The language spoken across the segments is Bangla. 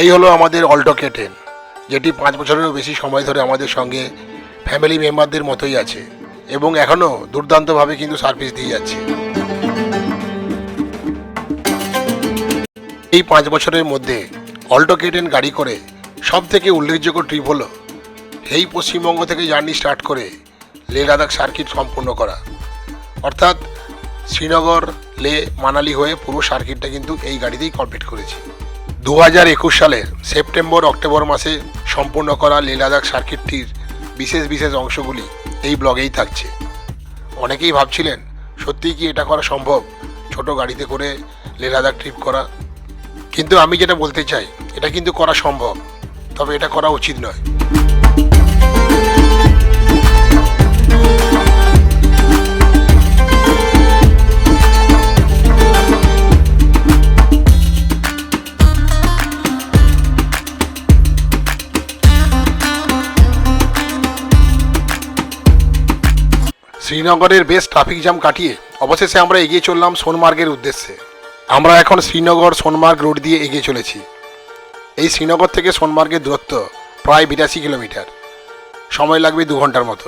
এই হলো আমাদের অল্টো কে টেন যেটি পাঁচ বছরেরও বেশি সময় ধরে আমাদের সঙ্গে ফ্যামিলি মেম্বারদের মতোই আছে এবং এখনও দুর্দান্তভাবে কিন্তু সার্ভিস দিয়ে যাচ্ছে। এই পাঁচ বছরের মধ্যে অল্টো কে টেন গাড়ি করে সব থেকে উল্লেখযোগ্য ট্রিপ হলো এই পশ্চিমবঙ্গ থেকে জার্নি স্টার্ট করে লে লাদাখ সার্কিট সম্পূর্ণ করা। অর্থাৎ শ্রীনগর, লে, মানালি হয়ে পুরো সার্কিটটা কিন্তু এই গাড়িতেই কমপ্লিট করেছি। দু হাজার একুশ সালের সেপ্টেম্বর অক্টোবর মাসে সম্পূর্ণ করা লে লাদাখ সার্কিটটির বিশেষ বিশেষ অংশগুলি এই ব্লগেই থাকছে। অনেকেই ভাবছিলেন, সত্যিই কি এটা করা সম্ভব, ছোট গাড়িতে করে লে লাদাখ ট্রিপ করা? কিন্তু আমি যেটা বলতে চাই, এটা কিন্তু করা সম্ভব, তবে এটা করা উচিত নয়। শ্রীনগরের বেশ ট্রাফিক জ্যাম কাটিয়ে অবশেষে আমরা এগিয়ে চললাম সোনমার্গের উদ্দেশ্যে। আমরা এখন শ্রীনগর সোনমার্গ রোড দিয়ে এগিয়ে চলেছি। এই শ্রীনগর থেকে সোনমার্গের দূরত্ব প্রায় বিরাশি কিলোমিটার। সময় লাগবে দু ঘণ্টার মতো।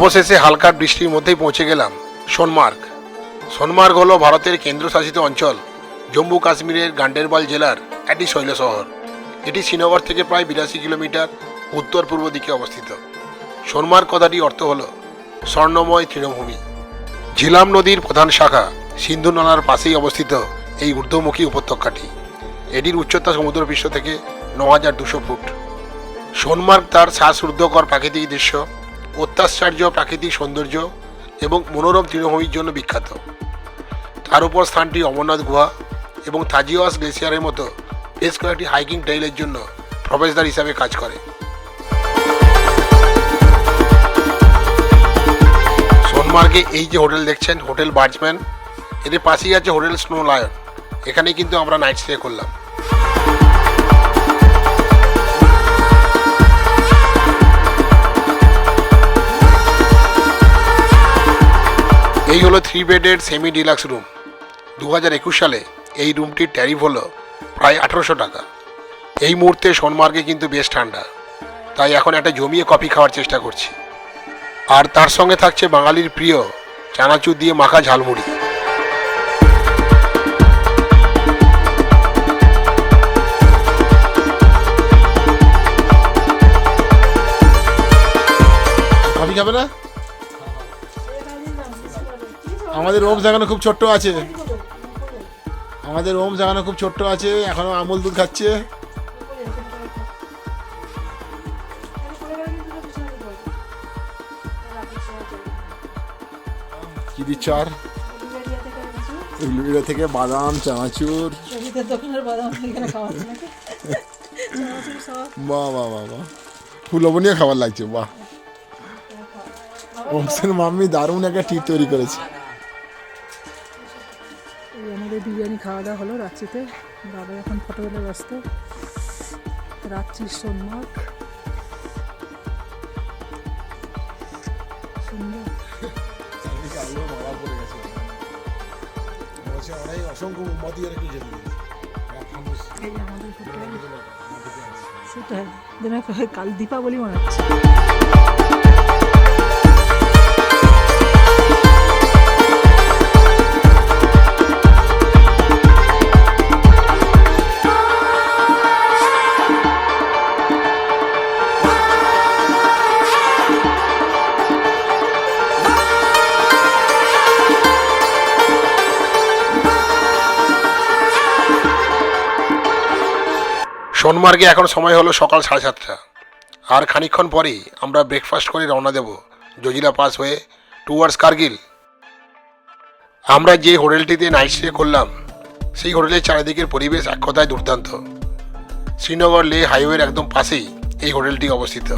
অবশেষে হালকা বৃষ্টির মধ্যেই পৌঁছে গেলাম, সোনমার্গ। সোনমার্গ হলো ভারতের কেন্দ্রশাসিত অঞ্চল, জম্মু কাশ্মীরের গান্ডেরবাল জেলার একটি শৈল শহর। এটি শ্রীনগর থেকে প্রায় বিরাশি কিলোমিটার উত্তর পূর্ব দিকে অবস্থিত। সোনমার্গ কথাটি অর্থ হল স্বর্ণময় তৃণভূমি। ঝিলাম নদীর প্রধান শাখা সিন্ধু নালার পাশেই অবস্থিত এই ঊর্ধ্বমুখী উপত্যকাটি। এটির উচ্চতা সমুদ্রপৃষ্ঠ থেকে ন হাজার দুশো ফুট। সোনমার্গ তার শ্বাসরুদ্ধকর প্রাকৃতিক দৃশ্য অত্যাশ্চর্য প্রাকৃতিক সৌন্দর্য এবং মনোরম তৃণভূমির জন্য বিখ্যাত। তার উপর স্থানটি অমরনাথ গুহা এবং থাজিওয়াস গ্লেসিয়ারের মতো বেশ কয়েকটি হাইকিং ট্রেইলের জন্য প্রবেশদ্বার হিসাবে কাজ করে। সোনমার্গে এই যে হোটেল দেখছেন, হোটেল বার্জম্যান এদের পাশেই আছে হোটেল স্নো লায়ন এখানে কিন্তু আমরা নাইট স্টে করলাম। এই হলো থ্রি বেডের সেমি ডিলাক্স রুম দু হাজার একুশ সালে এই রুমটির ট্যারিফ হলো প্রায় আঠেরোশো টাকা। এই মুহূর্তে সোনমার্গে কিন্তু বেশ ঠান্ডা। তাই এখন একটা জমিয়ে কফি খাওয়ার চেষ্টা করছি। আর তার সঙ্গে থাকছে বাঙালির প্রিয় চানাচুর দিয়ে মাখা ঝালমুড়ি। কফি খাবে না? আমাদের ওম জাগানো খুব ছোট্ট আছে। আমাদের ওম জাগানো খুব ছোট্ট আছে, এখনও আমল দুধ খাচ্ছে। কি দিচ্ছ আর? এগুলো থেকে বাদাম, চানাচুর। বাহ বাহ বাহ বাহ। লবণীয় খাবার লাগছে, বাহ। ওমসের মাম্মি দারুণ একটা টিপ তৈরি করেছে। খাওয়া দাওয়া হলো রাত্রিতে। বাবা এখন ফটো তুলে ব্যস্ত রাত্রির সোনমার্গ অসংখ্য সেটাই। যেন কাল দীপাবলি মনে হচ্ছে। সোনমার্গে এখন সময় হলো সকাল সাড়ে সাতটা। আর খানিক্ষণ পরেই আমরা ব্রেকফাস্ট করে রওনা দেব জজিলা পাস হয়ে টুয়ার্স কার্গিল। আমরা যে হোটেলটিতে নাইট স্টে করলাম, সেই হোটেলের চারিদিকের পরিবেশ এক কথায় দুর্দান্ত। শ্রীনগর লে হাইওয়ের একদম পাশেই এই হোটেলটি অবস্থিত।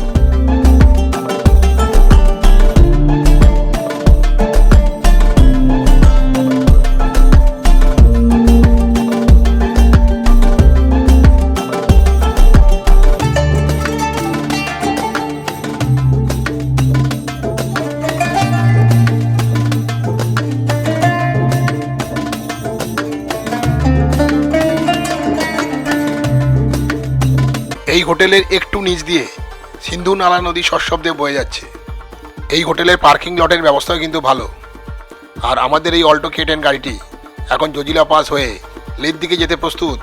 এই হোটেলের একটু নিচ দিয়ে সিন্ধু নালা নদী সশব্দে বয়ে যাচ্ছে। এই হোটেলের পার্কিং লটের ব্যবস্থাও কিন্তু ভালো। আর আমাদের এই অল্টো কেটেন গাড়িটি এখন জজিলা পাস হয়ে লের দিকে যেতে প্রস্তুত।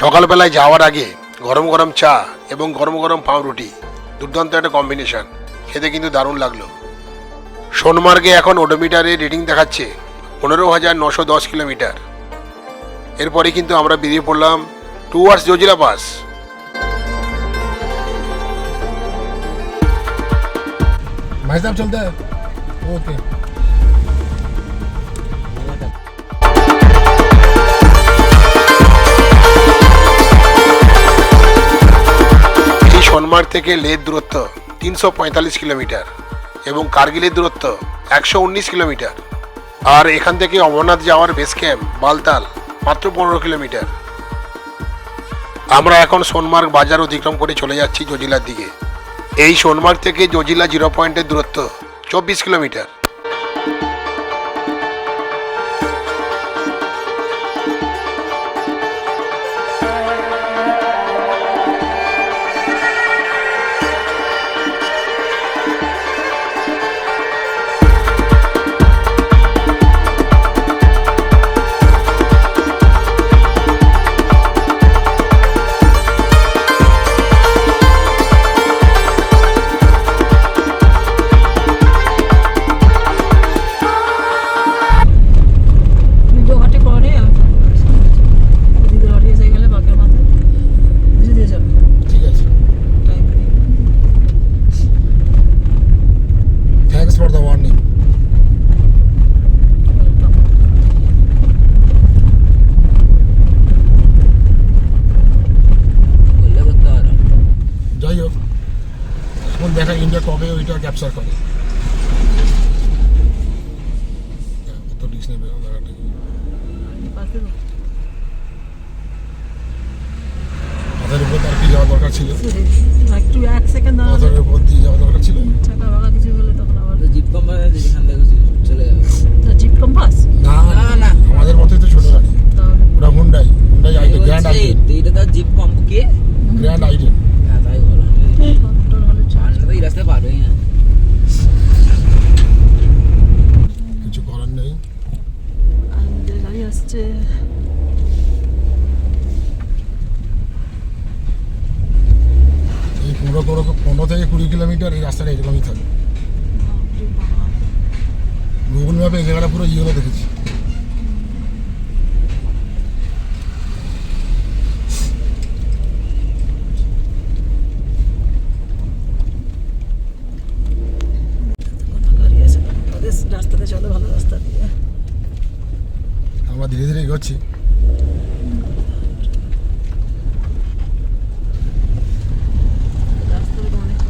সকালবেলায় যাওয়ার আগে গরম গরম চা এবং গরম গরম পাউরুটি, দুর্দান্ত একটা কম্বিনেশন খেতে কিন্তু দারুণ লাগল। সোনমার্গে এখন ওডোমিটারে রেটিং দেখাচ্ছে পনেরো হাজার নশো দশ কিলোমিটার। এরপরে কিন্তু আমরা বেরিয়ে পড়লাম টুয়ার্স জজিলা পাস ভাই সাহেব, চলতে। ওকে সোনমার্গ থেকে লেহ দূরত্ব তিনশো পঁয়তাল্লিশ কিলোমিটার এবং কার্গিলের দূরত্ব একশো উনিশ কিলোমিটার। আর এখান থেকে অমরনাথ যাওয়ার বেস ক্যাম্প বালতাল মাত্র পনেরো কিলোমিটার। আমরা এখন সোনমার্গ বাজার অতিক্রম করে চলে যাচ্ছি জজিলার দিকে। এই সোনমার্গ থেকে জজিলা জিরো পয়েন্টের দূরত্ব চব্বিশ কিলোমিটার। ইন্ডিয়া কবে ওইটা ক্যাপচার করে। তো রিস্ক নেবে না জায়গাটা পারবে না মাথার উপর তার কি যাওয়া দরকার ছিল? একটু এক সেকেন্ড মাথার উপর দিয়ে যাওয়া দরকার ছিল? চাকা বাঁকা কিছু হলে তখন আবার। জিপ কোম্পানি যেখান থেকে চলে যাবে। জিপ কম্পাস না না, না। আমাদের মতোই তো ছোট গাড়ি। তাহলে। ওটা Hyundai Hyundai i ten grand i ten এইটা তার জিপ কম্প কে? গ্র্যান্ড আইটেন হ্যাঁ তাই বলো। এই রাস্তায় পারবেই না। কিছু করার নেই? আমাদের গাড়ি আসছে। এই পনেরো পনেরো পনেরো থেকে কুড়ি কিলোমিটার এই রাস্তাটা এরকমই থাকে। গুগল ম্যাপে এই জায়গাটা পুরো ইয়েলো দেখেছি কোনো গাড়ি আছে না। ওদের রাস্তাতে চলে ভালো রাস্তা দিয়ে আমরা ধীরে ধীরে এগোচ্ছি রাস্তাতে অনেক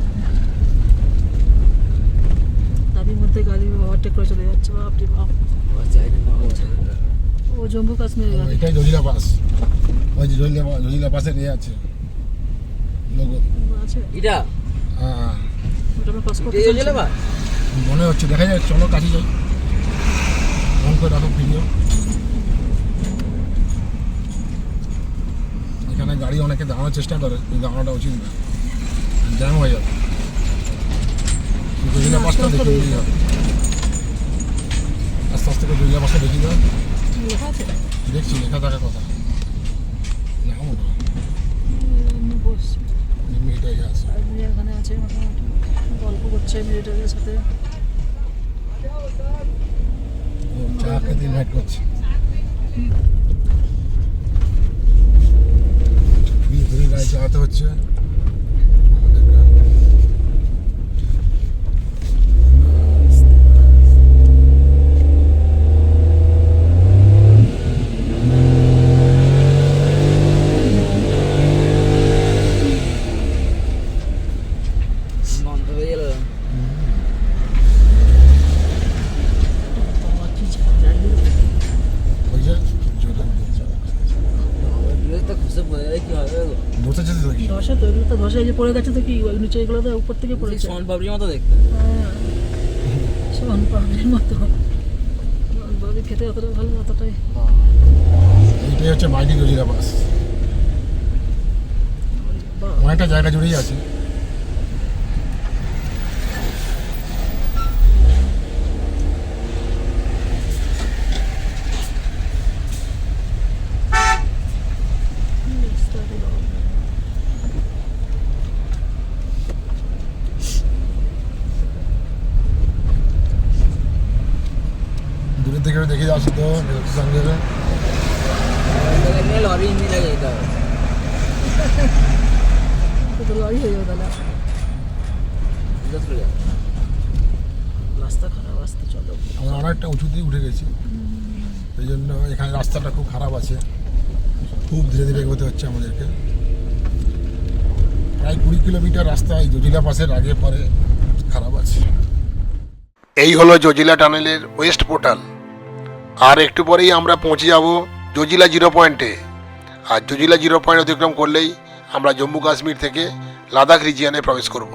গাড়ির মধ্যে গাড়ি ওভারটেক করে চলে যাচ্ছে বাপরে বাপ ও জম্মু কাশ্মীরের গাড়ি এটাই জজিলা পাস ওই যে জজিলা জজিলা পাসে নিয়ে আছে। লোগো এটা? হ্যাঁ। মনে হচ্ছে দেখা যায় চলো কাছে যাই। ফোন করে রাখো ভিডিও এখানে গাড়ি অনেকে দাঁড়ানোর চেষ্টা করে কিন্তু দাঁড়ানোটা উচিত না। জ্যাম হয়ে যাবে। জজিলা পাসটা দেখে নিলেই হবে। আস্তে আস্তে করে জজিলা পাসটা দেখি দাও দেখছি লেখা থাকার কথা। এটাই আছে। এখানে আছে মোটামুটি গল্প করছে মেয়েটাদের সাথে। চা খেতে ইনভাইট করছে। বিয়ে ধীরে গাড়ি চালাতে হচ্ছে আমাদেরকে। বন্ধ হয়ে গেল তোমার কি জানি ওই যে জোরে বলছে। তো খুশে পড়ে গেলে কি হবে গো? বসেছে তো কি ধসা তৈরি তো ধসা এই যে পড়ে গেছে তো কি? ওই নিচে এগুলো তো উপর থেকে পড়ে গেছে সোন পাবড়ির মতো দেখতে। হ্যাঁ। সোন পাপড়ির মতো। বাবি খেতে অতটা ভালো অতটাই। এটাই হচ্ছে মাইডি গজিরা বাস অনেকটা জায়গা জুড়েই আছে। থেকে দেখে যাচ্ছি তো সঙ্গে। লরি ইঞ্জিন যেতে হবে। তো হয়ে যাবে তাহলে। রাস্তা খারাপ আসতে চলো। আমরা অনেকটা উঁচুতেই উঠে গেছি। এই জন্য এখানে রাস্তাটা খুব খারাপ আছে। খুব ধীরে ধীরে এগোতে হচ্ছে আমাদেরকে। প্রায় কুড়ি কিলোমিটার রাস্তা এই জজিলা পাসের আগে পরে খারাপ আছে। এই হলো জজিলা টানেলের ওয়েস্ট পোর্টাল। আর একটু পরেই আমরা পৌঁছে যাব জজিলা জিরো পয়েন্টে। আর জজিলা জিরো পয়েন্ট অতিক্রম করলেই আমরা জম্মু কাশ্মীর থেকে লাদাখ রিজিয়ানে প্রবেশ করব।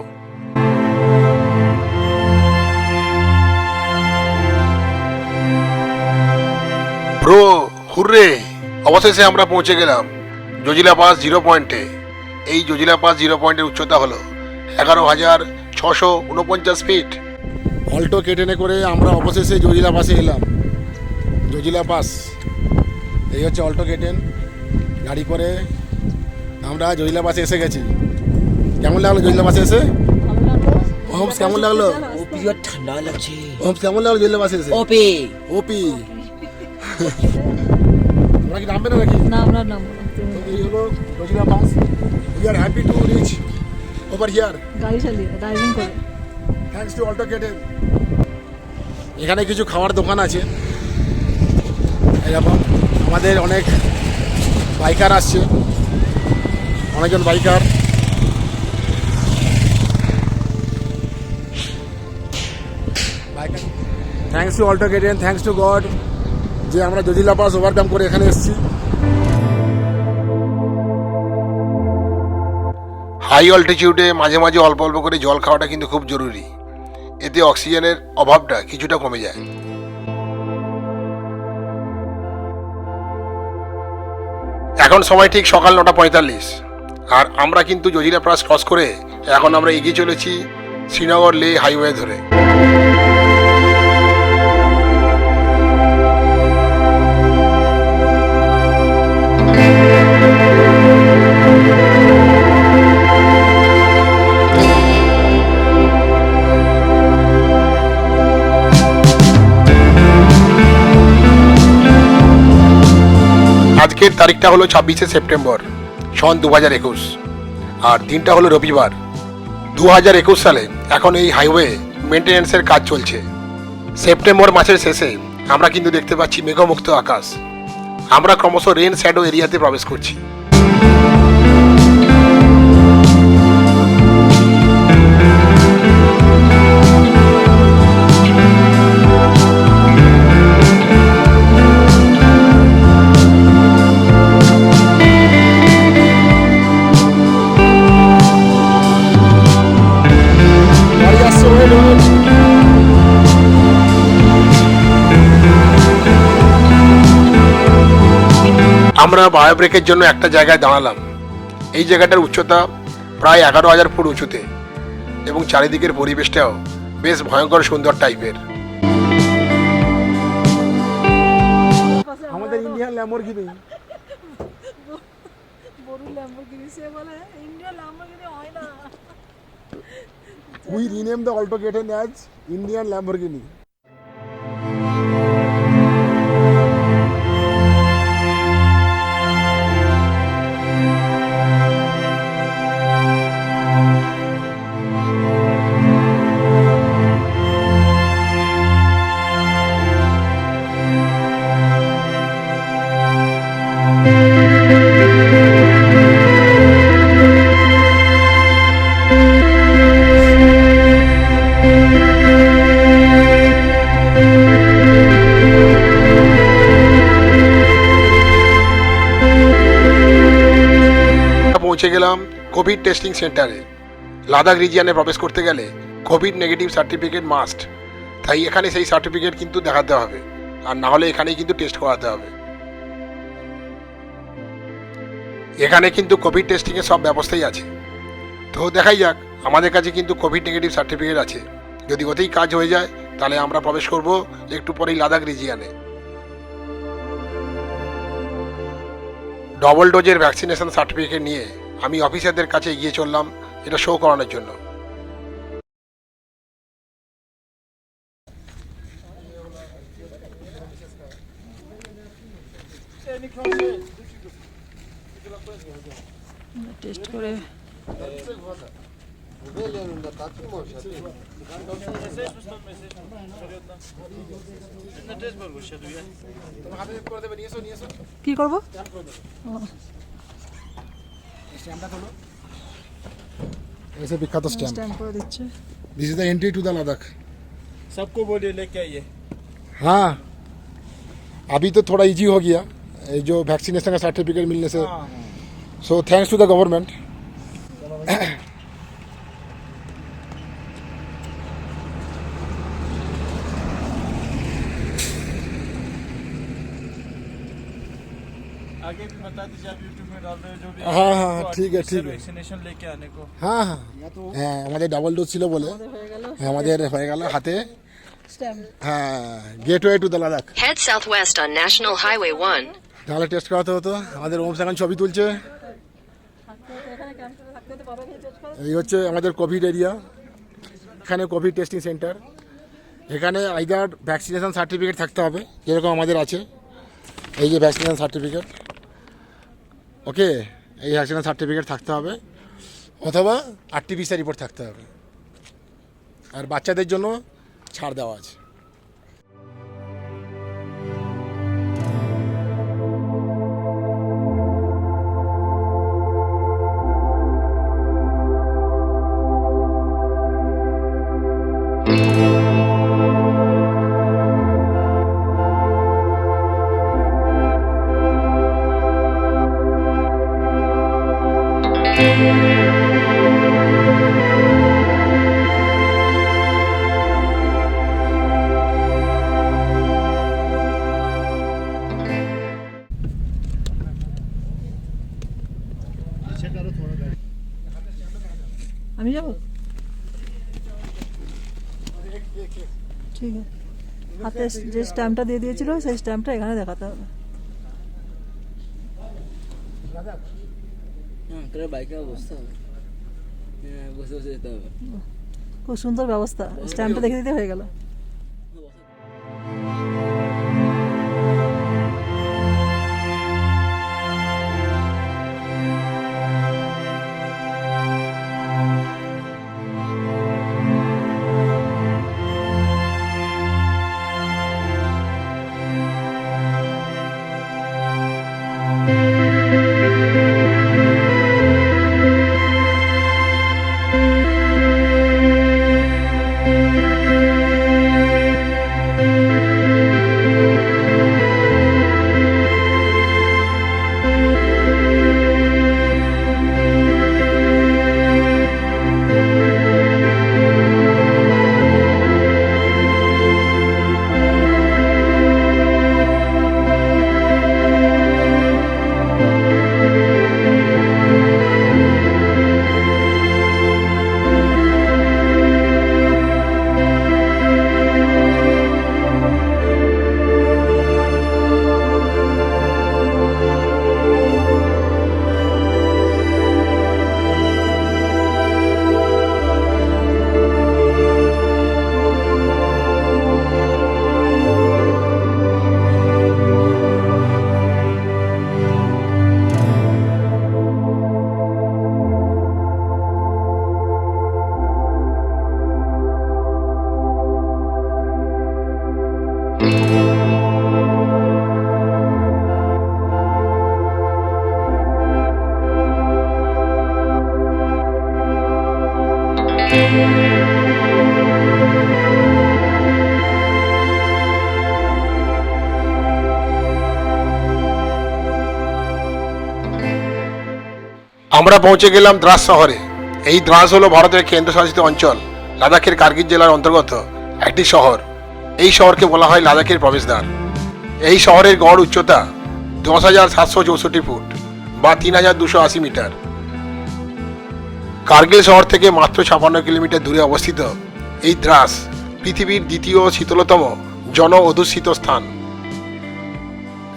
Bro, hurray! অবশেষে আমরা পৌঁছে গেলাম জজিলা পাস জিরো পয়েন্টে। এই জজিলা পাস জিরো পয়েন্টের উচ্চতা হলো এগারো হাজার ছশো উনপঞ্চাশ ফিট। অল্টো কেটেনে করে আমরা অবশেষে জজিলা পাসে এলাম। জজিলা পাস। এই হচ্ছে অল্টো কেটেন। গাড়ি করে আমরা জজিলা পাসে এসে গেছি। কেমন লাগল জজিলা পাসে এসে? হোমস কেমন লাগল? ও পিরিয়ড ঠান্ডা লাগছে। হোমস কেমন লাগল জজিলা পাসে এসে? ওপে ওপি তোমরা কি নামবে না নাকি? না আমরা নাম এই হলো Zojila pass. We are happy to reach over here গাড়ি চালিয়ে ড্রাইভিং করে। Thanks to Alto K ten. এখানে কিছু খাওয়ার দোকান আছে। এরকম আমাদের অনেক বাইকার আসছে। অনেকজন biker thanks to Alto K ten thanks to god যে আমরা জজিলা পাস ওভারকাম করে এখানে এসেছি। হাই অল্টিটিউডে মাঝে মাঝে অল্প অল্প করে জল খাওয়াটা কিন্তু খুব জরুরি। এতে অক্সিজেনের অভাবটা কিছুটা কমে যায়। এখন সময় ঠিক সকাল নটা পঁয়তাল্লিশ। আর আমরা কিন্তু জজিরা প্রাস ক্রস করে এখন আমরা এগিয়ে চলেছি শ্রীনগর লে হাইওয়ে ধরে। আজকের তারিখটা হলো ছাব্বিশে সেপ্টেম্বর, সন দু হাজার একুশ। আর দিনটা হলো রবিবার দু হাজার একুশ সালে এখন এই হাইওয়ে মেনটেন্যান্সের কাজ চলছে। সেপ্টেম্বর মাসের শেষে আমরা কিন্তু দেখতে পাচ্ছি মেঘমুক্ত আকাশ। আমরা ক্রমশ রেন শ্যাডো এরিয়াতে প্রবেশ করছি। আমরা বায়ো ব্রেকের জন্য একটা জায়গায় দাঁড়ালাম। এই জায়গাটার উচ্চতা প্রায় এগারো হাজার ফুট উঁচুতে এবং চারিদিকের পরিবেশটাও বেশ ভয়ঙ্কর সুন্দর টাইপের আমাদের ইন্ডিয়ান ল্যাম্বরগিনি বড় ল্যাম্বরগিনি সে বলে ইন্ডিয়া ল্যাম্বরগিনি হয় না। We rename the Alto K ten as Indian Lamborghini covid testing সেন্টারে। লাদাখ রিজিয়ানে প্রবেশ করতে গেলে কোভিড নেগেটিভ সার্টিফিকেট মাস্ট। তাই এখানে সেই সার্টিফিকেট কিন্তু দেখাতে হবে। আর না হলে এখানেই কিন্তু টেস্ট করাতে হবে। এখানে কিন্তু কোভিড টেস্টিংয়ের সব ব্যবস্থাই আছে। তো দেখাই যাক, আমাদের কাছে কিন্তু কোভিড নেগেটিভ সার্টিফিকেট আছে। যদি ওতেই কাজ হয়ে যায়, তাহলে আমরা প্রবেশ করব একটু পরেই লাদাখ রিজিয়ানে। ডবল ডোজের ভ্যাকসিনেশন সার্টিফিকেট নিয়ে আমি অফিসারদের কাছে এগিয়ে চললাম এটা শো করানোর জন্য। টেস্ট করে কি করব? ऐसे विख्यात stamp this is the entry to the Ladakh सबको बोलिए लेके आइए। हाँ। अभी तो थोड़ा इजी हो गया। जो वैक्सीनेशन का सर्टिफिकेट मिलने से। So thanks to the government आगे भी बता दीजिए হ্যাঁ হ্যাঁ ঠিক আছে ঠিক হ্যাঁ হ্যাঁ হ্যাঁ আমাদের ডাবল ডোজ ছিল বলে। আমাদের হয়ে গেল। হ্যাঁ, হাতে। হ্যাঁ gateway to Ladakh head south west on national highway 1 তাহলে টেস্ট করাতে হতো। আমাদের ওম সাগান ছবি তুলছে। এই হচ্ছে আমাদের কোভিড এরিয়া এখানে কোভিড টেস্টিং সেন্টার এখানে আইদার ভ্যাকসিনেশন সার্টিফিকেট থাকতে হবে যেরকম আমাদের আছে। এই যে ভ্যাকসিনেশন সার্টিফিকেট ওকে, এই অ্যাক্সিডেন্ট সার্টিফিকেট থাকতে হবে, অথবা আরটিপিসিআর রিপোর্ট থাকতে হবে। আর বাচ্চাদের জন্য ছাড় দেওয়া আছে। যে স্ট্যাম্পটা দিয়ে দিয়েছিল সেই স্ট্যাম্পটা এখানে দেখাতে হবে। হ্যাঁ হ্যাঁ খুব সুন্দর ব্যবস্থা। স্ট্যাম্পটা দেখে দিতে হয়ে গেল। আমরা পৌঁছে গেলাম দ্রাস শহরে। এই দ্রাস হলো ভারতের কেন্দ্রশাসিত অঞ্চল, লাদাখের কার্গিল জেলার অন্তর্গত একটি শহর। এই শহরকে বলা হয় লাদাখের প্রবেশদ্বার। এই শহরের গড় উচ্চতা দশ হাজার সাতশো চৌষট্টি ফুট বা তিন হাজার দুশো আশি মিটার। কার্গিল শহর থেকে মাত্র ছাপান্ন কিলোমিটার দূরে অবস্থিত এই দ্রাস পৃথিবীর দ্বিতীয় শীতলতম জন অধ্যুষিত স্থান।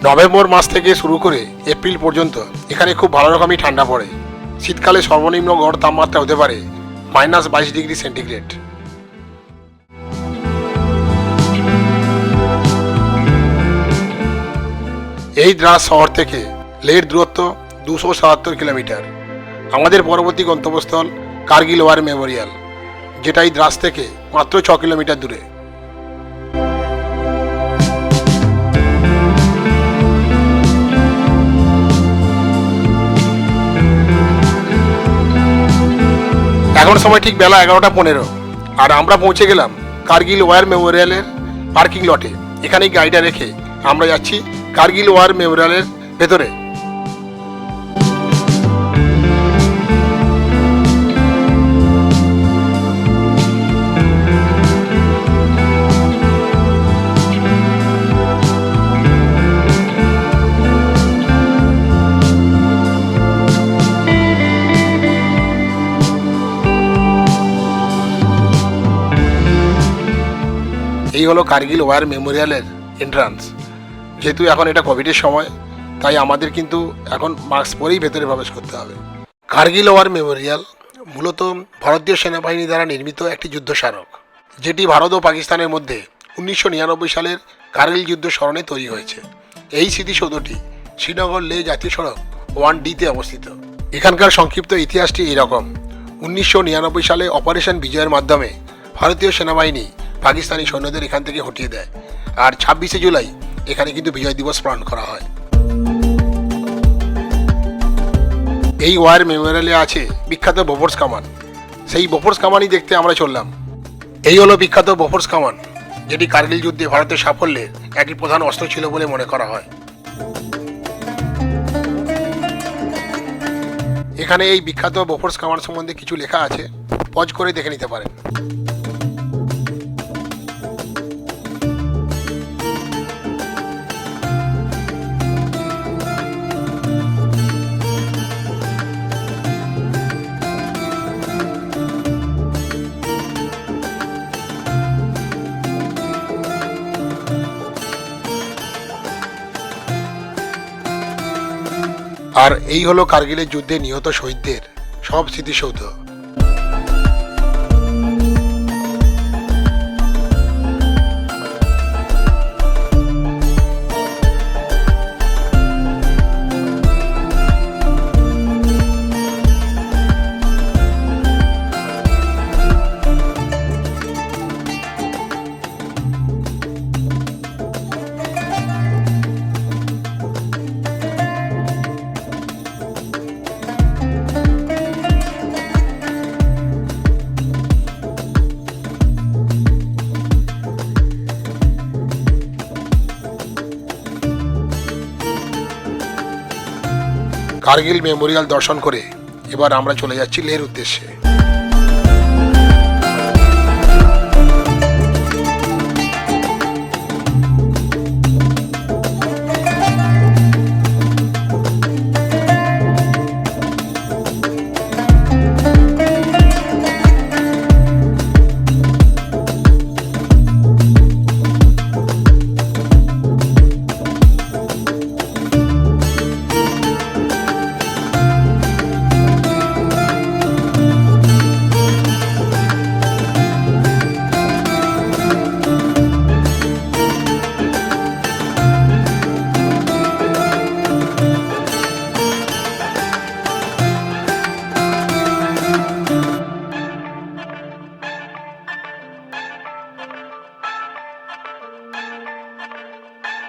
নভেম্বর মাস থেকে শুরু করে এপ্রিল পর্যন্ত এখানে খুব ভালো রকমই ঠান্ডা পড়ে। শীতকালে সর্বনিম্ন গড় তাপমাত্রা হতে পারে মাইনাস বাইশ ডিগ্রি সেন্টিগ্রেড। এই দ্রাস শহর থেকে লের দূরত্ব দুশো সাতাত্তর কিলোমিটার। আমাদের পরবর্তী গন্তব্যস্থল কার্গিল ওয়ার মেমোরিয়াল, যেটা এই দ্রাস থেকে মাত্র ছ কিলোমিটার দূরে। এখন সময় ঠিক বেলা এগারোটা পনেরো। আর আমরা পৌঁছে গেলাম কার্গিল ওয়ার মেমোরিয়ালের পার্কিং লটে। এখানেই গাড়িটা রেখে আমরা যাচ্ছি কার্গিল ওয়ার মেমোরিয়ালের ভেতরে। এই হলো কার্গিল ওয়ার মেমোরিয়ালের এন্ট্রান্স যেহেতু এখন এটা কোভিডের সময়, তাই আমাদের কিন্তু এখন মাস্ক পরেই ভেতরে প্রবেশ করতে হবে। কার্গিল ওয়ার মেমোরিয়াল মূলত ভারতীয় সেনাবাহিনী দ্বারা নির্মিত একটি যুদ্ধ স্মারক, যেটি ভারত ও পাকিস্তানের মধ্যে উনিশশো নিরানব্বই সালের কার্গিল যুদ্ধ স্মরণে তৈরি হয়েছে। এই স্মৃতিসৌধটি শ্রীনগর লে জাতীয় সড়ক ওয়ান ডিতে অবস্থিত। এখানকার সংক্ষিপ্ত ইতিহাসটি এরকম। উনিশশো নিরানব্বই সালে অপারেশন বিজয়ের মাধ্যমে ভারতীয় সেনাবাহিনী পাকিস্তানি সৈন্যদের এখান থেকে হটিয়ে দেয়। আর ছাব্বিশে জুলাই, এখানে কিন্তু বিজয় দিবস পালন করা হয়। এই ওয়ার মেমোরিয়ালে আছে বিখ্যাত বোফোর্স কামান। সেই বোফোর্স কামানই দেখতে আমরা চললাম। এই হলো বিখ্যাত বোফোর্স কামান, যেটি কার্গিল যুদ্ধে ভারতের সাফল্যের একটি প্রধান অস্ত্র ছিল বলে মনে করা হয়। এখানে এই বিখ্যাত বোফোর্স কামান সম্বন্ধে কিছু লেখা আছে, পজ করে দেখে নিতে পারেন। আর এই হলো কার্গিলের যুদ্ধে নিহত শহীদদের। সব স্মৃতিসৌধ। কার্গিল মেমোরিয়াল দর্শন করে এবার আমরা চলে যাচ্ছি লের উদ্দেশ্যে।